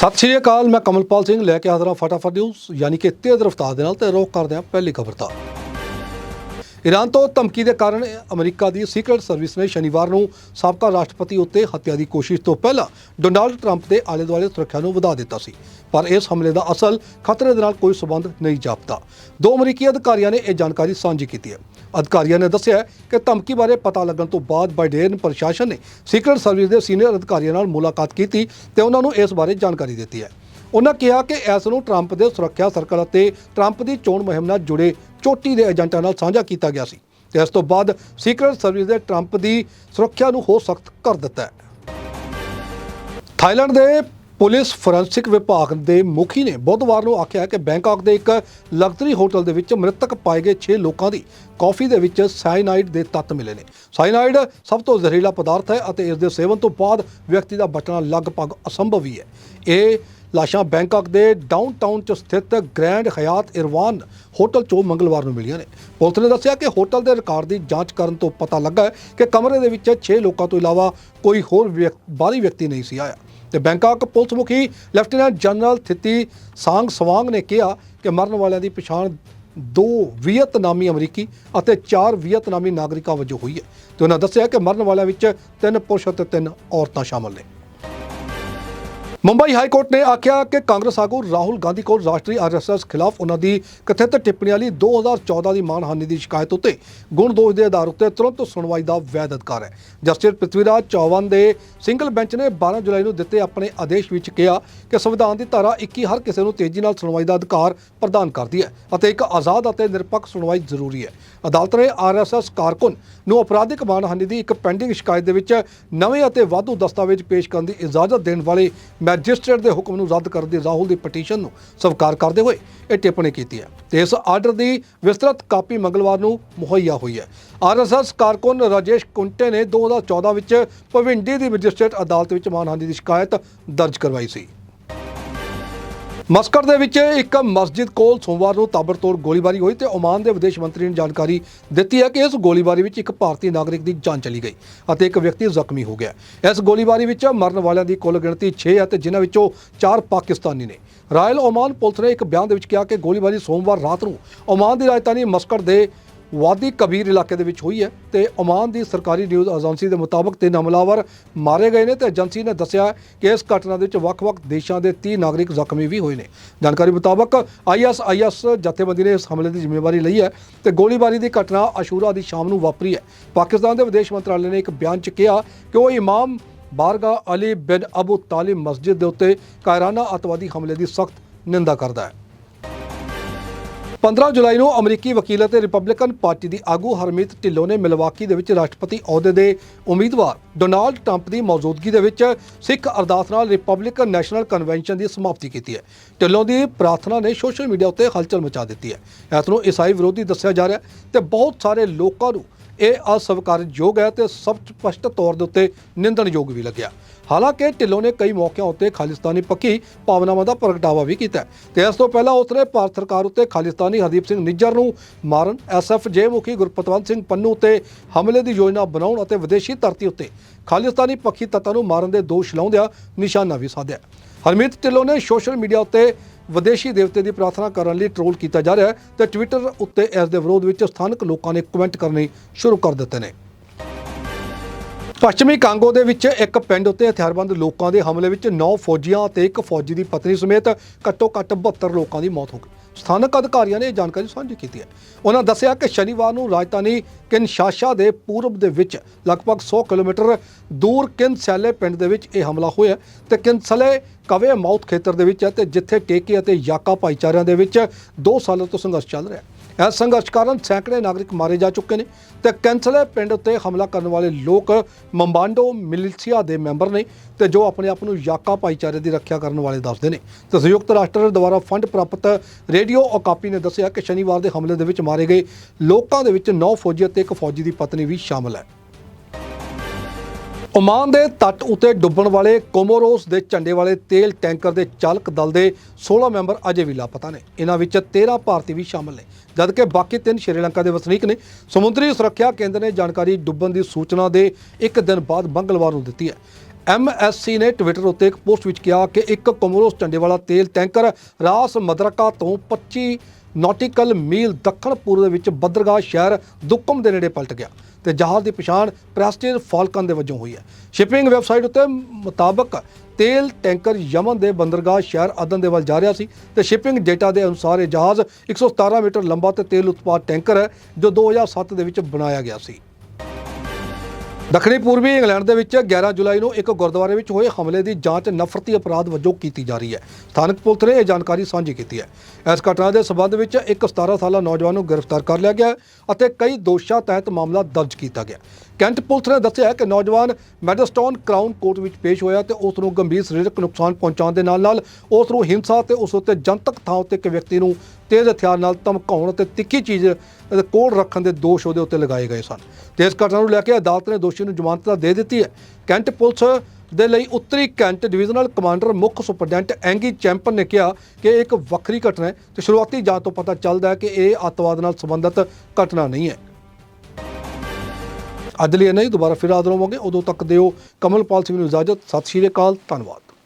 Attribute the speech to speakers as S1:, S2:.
S1: ਸਤਿ ਸ਼੍ਰੀ ਅਕਾਲ, ਮੈਂ ਕਮਲਪਾਲ ਸਿੰਘ ਲੈ ਕੇ ਹਾਜ਼ਰ ਹਾਂ ਫਟਾਫਟ ਨਿਊਜ਼ ਯਾਨੀ ਕਿ ਤੇਜ਼ ਰਫ਼ਤਾਰ ਦੇ ਨਾਲ ਤੇ ਰੋਕ ਕਰਦੇ ਹਾਂ ਪਹਿਲੀ ਖਬਰ ਦਾ ਈਰਾਨ ਤੋਂ ਧਮਕੀ ਦੇ ਕਾਰਨ ਅਮਰੀਕਾ ਦੀ ਸੀਕ੍ਰੇਟ ਸਰਵਿਸ ਨੇ ਸ਼ਨੀਵਾਰ ਨੂੰ ਸਾਬਕਾ ਰਾਸ਼ਟਰਪਤੀ ਉੱਤੇ ਹੱਤਿਆ ਦੀ ਕੋਸ਼ਿਸ਼ ਤੋਂ ਪਹਿਲਾਂ ਡੋਨਾਲਡ ਟਰੰਪ ਦੇ ਆਲੇ-ਦੁਆਲੇ ਸੁਰੱਖਿਆ ਨੂੰ ਵਧਾ ਦਿੱਤਾ ਸੀ। ਪਰ ਇਸ ਹਮਲੇ ਦਾ ਅਸਲ ਖਤਰੇ ਦੇ ਨਾਲ ਕੋਈ ਸਬੰਧ ਨਹੀਂ ਜਾਪਦਾ। ਦੋ ਅਮਰੀਕੀ ਅਧਿਕਾਰੀਆਂ ਨੇ ਇਹ ਜਾਣਕਾਰੀ ਸਾਂਝੀ ਕੀਤੀ ਹੈ। ਅਧਿਕਾਰੀਆਂ ਨੇ ਦੱਸਿਆ ਕਿ ਧਮਕੀ ਬਾਰੇ ਪਤਾ ਲੱਗਣ ਤੋਂ ਬਾਅਦ ਬਾਈਡਨ ਪ੍ਰਸ਼ਾਸਨ ਨੇ ਸੀਕ੍ਰੇਟ ਸਰਵਿਸ ਦੇ ਸੀਨੀਅਰ ਅਧਿਕਾਰੀਆਂ ਨਾਲ ਮੁਲਾਕਾਤ ਕੀਤੀ ਤੇ ਉਹਨਾਂ ਨੂੰ ਇਸ ਬਾਰੇ ਜਾਣਕਾਰੀ ਦਿੱਤੀ ਹੈ। ਉਹਨਾਂ ਕਿਹਾ ਕਿ ਇਸ ਨੂੰ ਟਰੰਪ ਦੇ ਸੁਰੱਖਿਆ ਸਰਕਲ ਅਤੇ ਟਰੰਪ ਦੀ ਚੋਣ ਮੁਹਿੰਮ ਨਾਲ ਜੁੜੇ ਚੋਟੀ ਦੇ ਏਜੰਟਾਂ ਨਾਲ ਸਾਂਝਾ ਕੀਤਾ ਗਿਆ ਸੀ ਤੇ ਇਸ ਤੋਂ ਬਾਅਦ ਸੀਕ੍ਰੇਟ ਸਰਵਿਸ ਦੇ ਟਰੰਪ ਦੀ ਸੁਰੱਖਿਆ ਨੂੰ ਹੋਰ ਸਖਤ ਕਰ ਦਿੱਤਾ ਹੈ। ਥਾਈਲੈਂਡ ਦੇ ਪੁਲਿਸ ਫੋਰੈਂਸਿਕ ਵਿਭਾਗ ਦੇ ਮੁਖੀ ਨੇ ਬੁੱਧਵਾਰ ਨੂੰ ਆਖਿਆ ਕਿ ਬੈਂਕਾਕ ਦੇ ਇੱਕ ਲਗਜ਼ਰੀ ਹੋਟਲ ਦੇ ਵਿੱਚ ਮ੍ਰਿਤਕ ਪਾਏ ਗਏ 6 ਲੋਕਾਂ ਦੀ ਕਾਫੀ ਦੇ ਵਿੱਚ ਸਾਇਨਾਈਡ ਦੇ ਤੱਤ ਮਿਲੇ ਨੇ। ਸਾਇਨਾਈਡ ਸਭ ਤੋਂ ਜ਼ਹਿਰੀਲਾ ਪਦਾਰਥ ਹੈ ਅਤੇ ਇਸ ਦੇ ਸੇਵਨ ਤੋਂ ਬਾਅਦ ਵਿਅਕਤੀ ਦਾ ਬਚਣਾ ਲਗਭਗ ਅਸੰਭਵ ਹੀ ਹੈ। ਇਹ ਲਾਸ਼ਾਂ ਬੈਂਕਾਕ ਦੇ ਡਾਊਨਟਾਊਨ 'ਚ ਸਥਿਤ ਗ੍ਰੈਂਡ ਹਯਾਤ ਇਰਵਾਨ ਹੋਟਲ 'ਚੋਂ ਮੰਗਲਵਾਰ ਨੂੰ ਮਿਲੀਆਂ ਨੇ। ਪੁਲਿਸ ਨੇ ਦੱਸਿਆ ਕਿ ਹੋਟਲ ਦੇ ਰਿਕਾਰਡ ਦੀ ਜਾਂਚ ਕਰਨ ਤੋਂ ਪਤਾ ਲੱਗਾ ਕਿ ਕਮਰੇ ਦੇ ਵਿੱਚ 6 ਲੋਕਾਂ ਤੋਂ ਇਲਾਵਾ ਕੋਈ ਹੋਰ ਵਿਅਕ- ਬਾਹਰੀ ਵਿਅਕਤੀ ਨਹੀਂ ਸੀ ਆਇਆ। ਤੇ ਬੈਂਕਾਕ ਪੁਲਿਸ ਮੁਖੀ lieutenant general Thiti Sangsawang ਨੇ ਕਿਹਾ ਕਿ ਮਰਨ ਵਾਲਿਆਂ ਦੀ ਪਛਾਣ ਦੋ ਵੀਅਤਨਾਮੀ ਅਮਰੀਕੀ ਅਤੇ ਚਾਰ ਵੀਅਤਨਾਮੀ ਨਾਗਰਿਕਾਂ ਵਜੋਂ ਹੋਈ ਹੈ। ਤੇ ਉਹਨਾਂ ਦੱਸਿਆ ਕਿ ਮਰਨ ਵਾਲਿਆਂ ਵਿੱਚ ਤਿੰਨ ਪੁਰਸ਼ ਅਤੇ ਤਿੰਨ ਔਰਤਾਂ ਸ਼ਾਮਲ ਨੇ। ਮੁੰਬਈ ਹਾਈ ਕੋਰਟ ਨੇ ਆਖਿਆ ਕਿ ਕਾਂਗਰਸ ਆਗੂ ਰਾਹੁਲ ਗਾਂਧੀ ਕੋਲ ਰਾਸ਼ਟਰੀ ਆਰਐਸਐਸ ਖਿਲਾਫ ਉਹਨਾਂ ਦੀ ਕਥਿਤ ਟਿੱਪਣੀਆਂ ਲਈ 2014 ਦੀ ਮਾਨਹਾਨੀ ਦੀ ਸ਼ਿਕਾਇਤ ਉੱਤੇ ਗੁਣ ਦੋਸ਼ ਦੇ ਆਧਾਰ ਉੱਤੇ ਤੁਰੰਤ ਸੁਣਵਾਈ ਦਾ ਵੈਧ ਅਧਿਕਾਰ ਹੈ। ਜਸਟਿਸ ਪ੍ਰਿਥਵੀਰਾਜ ਚੌਹਾਨ ਦੇ ਸਿੰਗਲ ਬੈਂਚ ਨੇ 12 ਜੁਲਾਈ ਨੂੰ ਦਿੱਤੇ ਆਪਣੇ ਆਦੇਸ਼ ਵਿੱਚ ਕਿਹਾ ਕਿ ਸੰਵਿਧਾਨ ਦੀ ਧਾਰਾ 21 ਹਰ ਕਿਸੇ ਨੂੰ ਤੇਜ਼ੀ ਨਾਲ ਸੁਣਵਾਈ ਦਾ ਅਧਿਕਾਰ ਪ੍ਰਦਾਨ ਕਰਦੀ ਹੈ ਅਤੇ ਇੱਕ ਆਜ਼ਾਦ ਅਤੇ ਨਿਰਪੱਖ ਸੁਣਵਾਈ ਜ਼ਰੂਰੀ ਹੈ। ਅਦਾਲਤ ਨੇ ਆਰਐਸਐਸ ਕਾਰਕੁਨ ਨੂੰ ਅਪਰਾਧਿਕ ਮਾਨਹਾਨੀ ਦੀ ਇੱਕ ਪੈਂਡਿੰਗ ਸ਼ਿਕਾਇਤ ਦੇ ਵਿੱਚ ਨਵੇਂ ਅਤੇ ਵਾਧੂ ਦਸਤਾਵੇਜ਼ ਪੇਸ਼ ਕਰਨ ਦੀ ਇਜਾਜ਼ਤ ਦੇਣ ਵਾਲੇ ਮੈਜਿਸਟ੍ਰੇਟ ਦੇ ਹੁਕਮ ਨੂੰ ਰੱਦ ਕਰਨ ਦੀ ਰਾਹੁਲ ਦੀ ਪਟੀਸ਼ਨ ਨੂੰ ਸਵੀਕਾਰ ਕਰਦੇ ਹੋਏ ਇਹ ਟਿੱਪਣੀ ਕੀਤੀ ਹੈ। ਤੇ ਇਸ ਆਰਡਰ ਦੀ ਵਿਸਤ੍ਰਿਤ ਕਾਪੀ ਮੰਗਲਵਾਰ ਨੂੰ ਮੁਹੱਈਆ ਹੋਈ ਹੈ। ਆਰਐਸਐਸ ਕਾਰਕੁਨ ਰਾਜੇਸ਼ ਕੁੰਟੇ ਨੇ 2014 ਵਿੱਚ ਭਵਿੰਡੀ ਦੀ ਮੈਜਿਸਟ੍ਰੇਟ ਅਦਾਲਤ ਵਿੱਚ ਮਾਨਹਾਨੀ ਦੀ ਸ਼ਿਕਾਇਤ ਦਰਜ ਕਰਵਾਈ ਸੀ। ਮਸਕਟ ਦੇ ਵਿੱਚ ਇੱਕ ਮਸਜਿਦ ਕੋਲ ਸੋਮਵਾਰ ਨੂੰ ਤਾਬੜਤੋੜ ਗੋਲੀਬਾਰੀ ਹੋਈ ਤੇ ਓਮਾਨ ਦੇ ਵਿਦੇਸ਼ ਮੰਤਰੀ ਨੇ ਜਾਣਕਾਰੀ ਦਿੱਤੀ ਹੈ ਕਿ ਇਸ ਗੋਲੀਬਾਰੀ ਵਿੱਚ ਇੱਕ ਭਾਰਤੀ ਨਾਗਰਿਕ ਦੀ ਜਾਨ ਚਲੀ ਗਈ ਅਤੇ ਇੱਕ ਵਿਅਕਤੀ ਜ਼ਖਮੀ ਹੋ ਗਿਆ। ਇਸ ਗੋਲੀਬਾਰੀ ਵਿੱਚ ਮਰਨ ਵਾਲਿਆਂ ਦੀ ਕੁੱਲ ਗਿਣਤੀ 6 ਹੈ ਤੇ ਜਿਨ੍ਹਾਂ ਵਿੱਚੋਂ 4 ਪਾਕਿਸਤਾਨੀ ਨੇ। ਰਾਇਲ ਓਮਾਨ ਪੁਲਿਸ ਨੇ ਇੱਕ ਬਿਆਨ ਦੇ ਵਿੱਚ ਕਿਹਾ ਕਿ ਗੋਲੀਬਾਰੀ ਸੋਮਵਾਰ ਰਾਤ ਨੂੰ ਓਮਾਨ ਦੀ ਰਾਜਧਾਨੀ ਮਸਕਟ ਦੇ ਵਾਦੀ ਕਬੀਰ ਇਲਾਕੇ ਦੇ ਵਿੱਚ ਹੋਈ ਹੈ ਤੇ ਓਮਾਨ ਦੀ ਸਰਕਾਰੀ ਨਿਊਜ਼ ਏਜੰਸੀ ਦੇ ਮੁਤਾਬਕ ਤਿੰਨ ਹਮਲਾਵਰ ਮਾਰੇ ਗਏ ਨੇ ਤੇ ਏਜੰਸੀ ਨੇ ਦੱਸਿਆ ਕਿ ਇਸ ਘਟਨਾ ਦੇ ਵਿੱਚ ਵੱਖ-ਵੱਖ ਦੇਸ਼ਾਂ ਦੇ 30 ਨਾਗਰਿਕ ਜ਼ਖਮੀ ਵੀ ਹੋਏ ਨੇ। ਜਾਣਕਾਰੀ ਮੁਤਾਬਕ ਆਈਐਸਆਈਐਸ ਜਥੇਬੰਦੀ ਨੇ ਇਸ ਹਮਲੇ ਦੀ ਜ਼ਿੰਮੇਵਾਰੀ ਲਈ ਹੈ ਤੇ ਗੋਲੀਬਾਰੀ ਦੀ ਘਟਨਾ ਅਸ਼ੂਰਾ ਦੀ ਸ਼ਾਮ ਨੂੰ ਵਾਪਰੀ ਹੈ। ਪਾਕਿਸਤਾਨ ਦੇ ਵਿਦੇਸ਼ ਮੰਤਰਾਲੇ ਨੇ ਇੱਕ ਬਿਆਨ 'ਚ ਕਿਹਾ ਕਿ ਉਹ ਇਮਾਮ ਬਾਰਗਾ ਅਲੀ ਬਿਨ ਅਬੂ ਤਾਲਿਬ ਮਸਜਿਦ ਦੇ ਉੱਤੇ ਕਾਇਰਾਨਾ ਅਤਵਾਦੀ ਹਮਲੇ ਦੀ ਸਖਤ ਨਿੰਦਾ ਕਰਦਾ ਹੈ। 15 ਜੁਲਾਈ ਨੂੰ ਅਮਰੀਕੀ ਵਕੀਲ ਅਤੇ ਰਿਪਬਲਿਕਨ ਪਾਰਟੀ ਦੀ ਆਗੂ ਹਰਮੀਤ ਢਿੱਲੋਂ ਨੇ ਮਿਲਵਾਕੀ ਦੇ ਵਿੱਚ ਰਾਸ਼ਟਰਪਤੀ ਅਹੁਦੇ ਦੇ ਉਮੀਦਵਾਰ ਡੋਨਾਲਡ ਟਰੰਪ ਦੀ ਮੌਜੂਦਗੀ ਦੇ ਵਿੱਚ ਸਿੱਖ ਅਰਦਾਸ ਨਾਲ ਰਿਪਬਲਿਕਨ ਨੈਸ਼ਨਲ ਕਨਵੈਨਸ਼ਨ ਦੀ ਸਮਾਪਤੀ ਕੀਤੀ ਹੈ। ਢਿੱਲੋਂ ਦੀ ਪ੍ਰਾਰਥਨਾ ਨੇ ਸੋਸ਼ਲ ਮੀਡੀਆ ਉੱਤੇ ਹਲਚਲ ਮਚਾ ਦਿੱਤੀ ਹੈ। ਇਸ ਨੂੰ ਈਸਾਈ ਵਿਰੋਧੀ ਦੱਸਿਆ ਜਾ ਰਿਹਾ ਹੈ ਤੇ ਬਹੁਤ ਸਾਰੇ ਲੋਕਾਂ ਨੂੰ ਇਹ ਅਸਵੀਕਾਰਯੋਗ ਹੈ ਤੇ ਸਭ ਸਪਸ਼ਟ ਤੌਰ ਦੇ ਉੱਤੇ ਨਿੰਦਣਯੋਗ ਵੀ ਲੱਗਿਆ। ਹਾਲਾਂਕਿ ਢਿੱਲੋਂ ਨੇ ਕਈ ਮੌਕਿਆਂ ਉੱਤੇ ਖਾਲਿਸਤਾਨੀ ਪੱਖੀ ਭਾਵਨਾਵਾਂ ਦਾ ਪ੍ਰਗਟਾਵਾ ਵੀ ਕੀਤਾ ਹੈ ਤੇ ਇਸ ਤੋਂ ਪਹਿਲਾਂ ਉਸਨੇ ਭਾਰਤ ਸਰਕਾਰ ਉੱਤੇ ਖਾਲਿਸਤਾਨੀ ਹਰਦੀਪ ਸਿੰਘ ਨਿੱਜਰ ਨੂੰ ਮਾਰਨ ਐਸਐਫਜੇ ਮੁਖੀ ਗੁਰਪਤਵੰਤ ਸਿੰਘ ਪੰਨੂ ਉੱਤੇ ਹਮਲੇ ਦੀ ਯੋਜਨਾ ਬਣਾਉਣ ਅਤੇ ਵਿਦੇਸ਼ੀ ਧਰਤੀ ਉੱਤੇ ਖਾਲਿਸਤਾਨੀ ਪੱਖੀ ਤੱਤਾਂ ਨੂੰ ਮਾਰਨ ਦੇ ਦੋਸ਼ ਲਾਉਂਦਿਆਂ ਨਿਸ਼ਾਨਾ ਵੀ ਸਾਧਿਆ ਹਰਮੀਤ ਢਿੱਲੋਂ ਨੇ ਸੋਸ਼ਲ ਮੀਡੀਆ ਉੱਤੇ ਵਿਦੇਸ਼ੀ ਦੇਵਤੇ ਦੀ ਪ੍ਰਾਰਥਨਾ ਕਰਨ ਲਈ ਟ੍ਰੋਲ ਕੀਤਾ ਜਾ ਰਿਹਾ ਹੈ ਤੇ ਟਵਿੱਟਰ ਉੱਤੇ ਇਸ ਦੇ ਵਿਰੋਧ ਵਿੱਚ ਸਥਾਨਕ ਲੋਕਾਂ ਨੇ ਕਮੈਂਟ ਕਰਨੇ ਸ਼ੁਰੂ ਕਰ ਦਿੱਤੇ ਨੇ। ਪੱਛਮੀ ਕਾਂਗੋ ਦੇ ਵਿੱਚ ਇੱਕ ਪਿੰਡ ਉੱਤੇ ਹਥਿਆਰਬੰਦ ਲੋਕਾਂ ਦੇ ਹਮਲੇ ਵਿੱਚ 9 ਫੌਜੀਆਂ ਅਤੇ ਇੱਕ ਫੌਜੀ ਦੀ ਪਤਨੀ ਸਮੇਤ ਘੱਟੋ-ਘੱਟ 72 ਲੋਕਾਂ ਦੀ ਮੌਤ ਹੋ ਗਈ। ਸਥਾਨਕ ਅਧਿਕਾਰੀਆਂ ਨੇ ਇਹ ਜਾਣਕਾਰੀ ਸਾਂਝੀ ਕੀਤੀ ਹੈ। ਉਹਨਾਂ ਦੱਸਿਆ ਕਿ ਸ਼ਨੀਵਾਰ ਨੂੰ ਰਾਜਧਾਨੀ ਕਿਨਸ਼ਾਸ਼ਾ ਦੇ ਪੂਰਬ ਦੇ ਵਿੱਚ ਲਗਭਗ 100 ਕਿਲੋਮੀਟਰ ਦੂਰ ਕਿਨਸੈਲੇ ਪਿੰਡ ਦੇ ਵਿੱਚ ਇਹ ਹਮਲਾ ਹੋਇਆ ਤੇ ਕਿਨਸਲੇ ਕਵੇ ਮਾਊਥ ਖੇਤਰ ਦੇ ਵਿੱਚ ਹੈ ਤੇ ਜਿੱਥੇ ਟੇਕੇ ਅਤੇ ਯਾਕਾ ਭਾਈਚਾਰਿਆਂ ਦੇ ਵਿੱਚ 2 ਸਾਲਾਂ ਤੋਂ ਸੰਘਰਸ਼ ਚੱਲ ਰਿਹਾ ਹੈ। ਇਸ ਸੰਘਰਸ਼ ਕਾਰਨ ਸੈਂਕੜੇ ਨਾਗਰਿਕ ਮਾਰੇ ਜਾ ਚੁੱਕੇ ਨੇ ਤੇ ਕੈਂਸਲੇ ਪਿੰਡ ਉੱਤੇ ਹਮਲਾ ਕਰਨ ਵਾਲੇ ਲੋਕ ਮੰਬਾਂਡੋ ਮਿਲਿਸ਼ੀਆ ਦੇ ਮੈਂਬਰ ਨੇ ਤੇ ਜੋ ਆਪਣੇ ਆਪ ਨੂੰ ਯਾਕਾ ਭਾਈਚਾਰੇ ਦੀ ਰੱਖਿਆ ਕਰਨ ਵਾਲੇ ਦੱਸਦੇ ਨੇ। ਤੇ ਸੰਯੁਕਤ ਰਾਸ਼ਟਰ ਦੁਆਰਾ ਫੰਡ ਪ੍ਰਾਪਤ ਰੇਡੀਓ ਓਕਾਪੀ ਨੇ ਦੱਸਿਆ ਕਿ ਸ਼ਨੀਵਾਰ ਦੇ ਹਮਲੇ ਦੇ ਵਿੱਚ ਮਾਰੇ ਗਏ ਲੋਕਾਂ ਦੇ ਵਿੱਚ 9 ਫੌਜੀ ਅਤੇ ਇੱਕ ਫੌਜੀ ਦੀ ਪਤਨੀ ਵੀ ਸ਼ਾਮਲ ਹੈ। ਓਮਾਨ ਦੇ ਤੱਟ ਉਤੇ ਡੁੱਬਣ ਵਾਲੇ ਕੋਮੋਰੋਸ ਦੇ ਝੰਡੇ ਵਾਲੇ ਤੇਲ ਟੈਂਕਰ ਦੇ ਚਾਲਕ ਦਲ ਦੇ 16 ਮੈਂਬਰ ਅਜੇ ਵੀ ਲਾਪਤਾ ਨੇ। ਇਹਨਾਂ ਵਿੱਚ 13 ਭਾਰਤੀ ਵੀ ਸ਼ਾਮਲ ਨੇ, ਜਦਕਿ ਬਾਕੀ ਤਿੰਨ ਸ਼੍ਰੀਲੰਕਾ ਦੇ ਵਸਨੀਕ ਨੇ। ਸਮੁੰਦਰੀ ਸੁਰੱਖਿਆ ਕੇਂਦਰ ਨੇ ਜਾਣਕਾਰੀ ਡੁੱਬਣ ਦੀ ਸੂਚਨਾ ਦੇ ਇੱਕ ਦਿਨ ਬਾਅਦ ਮੰਗਲਵਾਰ ਨੂੰ ਦਿੱਤੀ ਹੈ। ਐਮਐਸਸੀ ਨੇ ਟਵਿੱਟਰ ਉੱਤੇ ਇੱਕ ਪੋਸਟ ਵਿੱਚ ਕਿਹਾ ਕਿ ਇੱਕ ਕੋਮੋਰੋਸ ਝੰਡੇ ਵਾਲਾ ਤੇਲ ਟੈਂਕਰ ਰਾਸ ਮਦਰਕਾ ਤੋਂ 25 ਨੌਟਿਕਲ ਮੀਲ ਦੱਖਣ ਪੂਰਬ ਦੇ ਵਿੱਚ ਬਦਰਗਾਹ ਸ਼ਹਿਰ ਦੁੱਕਮ ਦੇ ਨੇੜੇ ਪਲਟ ਗਿਆ ਤੇ ਜਹਾਜ਼ ਦੀ ਪਛਾਣ ਪ੍ਰੈਸਟੀਜ ਫਾਲਕਨ ਦੇ ਵਜੋਂ ਹੋਈ ਹੈ। ਸ਼ਿਪਿੰਗ ਵੈਬਸਾਈਟ ਉੱਤੇ ਮੁਤਾਬਕ ਤੇਲ ਟੈਂਕਰ ਯਮਨ ਦੇ ਬੰਦਰਗਾਹ ਸ਼ਹਿਰ ਅਦਨ ਦੇ ਵੱਲ ਜਾ ਰਿਹਾ ਸੀ ਤੇ ਸ਼ਿਪਿੰਗ ਡੇਟਾ ਦੇ ਅਨੁਸਾਰ ਇਹ ਜਹਾਜ਼ 117 ਮੀਟਰ ਲੰਬਾ ਤੇ ਤੇਲ ਉਤਪਾਦ ਟੈਂਕਰ ਹੈ ਜੋ 2007 ਦੇ ਵਿੱਚ ਬਣਾਇਆ ਗਿਆ ਸੀ। ਦੱਖਣੀ ਪੂਰਬੀ ਇੰਗਲੈਂਡ ਦੇ ਵਿੱਚ 11 ਜੁਲਾਈ ਨੂੰ ਇੱਕ ਗੁਰਦੁਆਰੇ ਵਿੱਚ ਹੋਏ ਹਮਲੇ ਦੀ ਜਾਂਚ ਨਫ਼ਰਤੀ ਅਪਰਾਧ ਵਜੋਂ ਕੀਤੀ ਜਾ ਰਹੀ ਹੈ। ਸਥਾਨਕ ਪੁਲਿਸ ਨੇ ਇਹ ਜਾਣਕਾਰੀ ਸਾਂਝੀ ਕੀਤੀ ਹੈ। ਇਸ ਘਟਨਾ ਦੇ ਸਬੰਧ ਵਿੱਚ ਇੱਕ 17 ਸਾਲਾ ਨੌਜਵਾਨ ਨੂੰ ਗ੍ਰਿਫਤਾਰ ਕਰ ਲਿਆ ਗਿਆ ਅਤੇ ਕਈ ਦੋਸ਼ਾਂ ਤਹਿਤ ਮਾਮਲਾ ਦਰਜ ਕੀਤਾ ਗਿਆ। ਕੈਂਟ ਪੁਲਿਸ ਨੇ ਦੱਸਿਆ ਕਿ ਨੌਜਵਾਨ ਮੈਡਸਟੋਨ ਕਰਾਊਨ ਕੋਰਟ ਵਿੱਚ ਪੇਸ਼ ਹੋਇਆ ਤੇ ਉਸ ਨੂੰ ਗੰਭੀਰ ਸਰੀਰਕ ਨੁਕਸਾਨ ਪਹੁੰਚਾਉਣ ਦੇ ਨਾਲ ਨਾਲ ਉਸ ਨੂੰ ਹਿੰਸਾ ਤੇ ਉਸ ਉੱਤੇ ਜਨਤਕ ਥਾਂ ਉੱਤੇ ਇੱਕ ਵਿਅਕਤੀ ਨੂੰ ਤੇਜ਼ ਹਥਿਆਰ ਨਾਲ ਧਮਕਾਉਣ ਅਤੇ ਤਿੱਖੀ ਚੀਜ਼ ਅ, ਕੋਲ ਰੱਖਣ ਦੇ ਦੋਸ਼ ਉਹਦੇ ਉੱਤੇ ਲਗਾਏ ਗਏ ਸਨ। ਤੇ ਇਸ ਘਟਨਾ ਨੂੰ ਲੈ ਕੇ ਅਦਾਲਤ ਨੇ ਦੋਸ਼ੀ ਨੂੰ ਜ਼ਮਾਨਤ ਤਾਂ ਦੇ ਦਿੱਤੀ ਹੈ। ਕੈਂਟ ਪੁਲਿਸ ਦੇ ਲਈ ਉੱਤਰੀ ਕੈਂਟ ਡਿਵੀਜ਼ਨਲ ਕਮਾਂਡਰ ਮੁੱਖ ਸੁਪਰਡੈਂਟ ਐਂਗੀ ਚੈਂਪਨ ਨੇ ਕਿਹਾ ਕਿ ਇਹ ਇੱਕ ਵੱਖਰੀ ਘਟਨਾ ਹੈ ਤੇ ਸ਼ੁਰੂਆਤੀ ਜਾਂਚ ਤੋਂ ਪਤਾ ਚੱਲਦਾ ਹੈ ਕਿ ਇਹ ਅੱਤਵਾਦ ਨਾਲ ਸੰਬੰਧਿਤ ਘਟਨਾ ਨਹੀਂ ਹੈ। ਅੱਜ ਲਈ ਨਹੀਂ ਦੁਬਾਰਾ ਫਿਰ ਹਾਜ਼ਰ ਹੋਵਾਂਗੇ। ਉਦੋਂ ਤੱਕ ਦਿਓ ਕਮਲਪਾਲ ਸਿੰਘ ਨੂੰ ਇਜਾਜ਼ਤ। ਸਤਿ ਸ਼੍ਰੀ ਅਕਾਲ। ਧੰਨਵਾਦ।